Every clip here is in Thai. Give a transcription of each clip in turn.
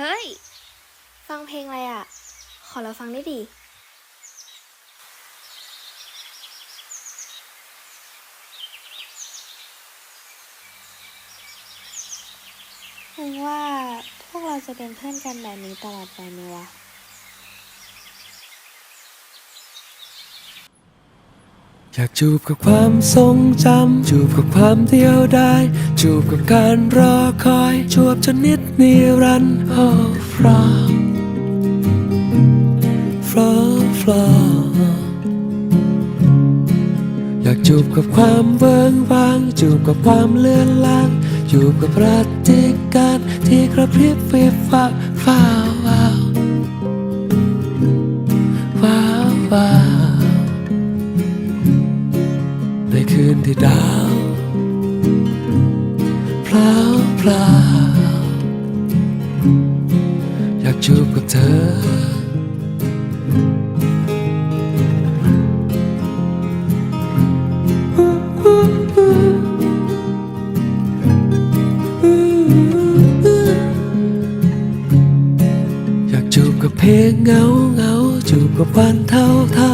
เฮ้ย ฟังเพลงอะไรอะ ขอเราฟังได้ดิมึงว่าพวกเราจะเป็นเพื่อนกันแบบนี้ตลอดไปไหมวะ อยากจูบกับความทรงจำ จูบกับความเดียวดาย จูบกับการรอคอย จูบจนนิดนิรันดร์ oh from from from อยากจูบกับความเวิงวาง จูบกับความเลื่อนลาง จูบกับปฏิการที่กระพริบฟิบฟ้าฟ้า คืนที่ดาวพลาวพลาอยากจูบกับเธอ อยากจูบกับเพลงเงาเงา จูบกับวันเท่าเท่า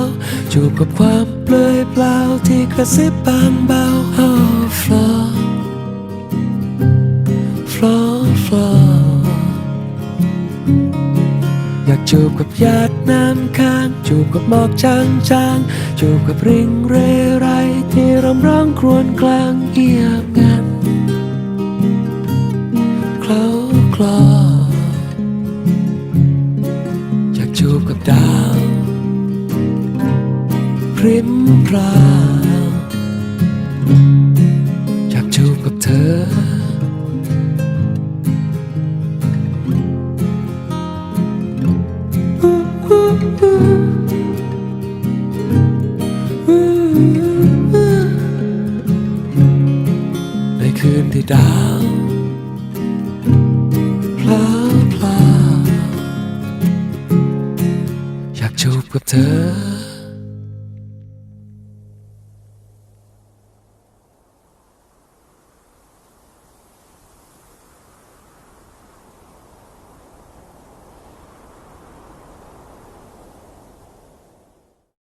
จูบกับความเปลือยเปล่าที่กระซิบบางเบา oh flow flow flow อยากจูบกับหยาดน้ำค้าง จูบกับหมอกจางจางจูบกับริงเรไร ที่รำร้องครวญกลางเงียบงันเคล้าคลออยากจูบกับดาว ริมพราวอยากจูบกับเธอ ในคืนที่ดาวพลาวพลาวอยากจูบกับเธอ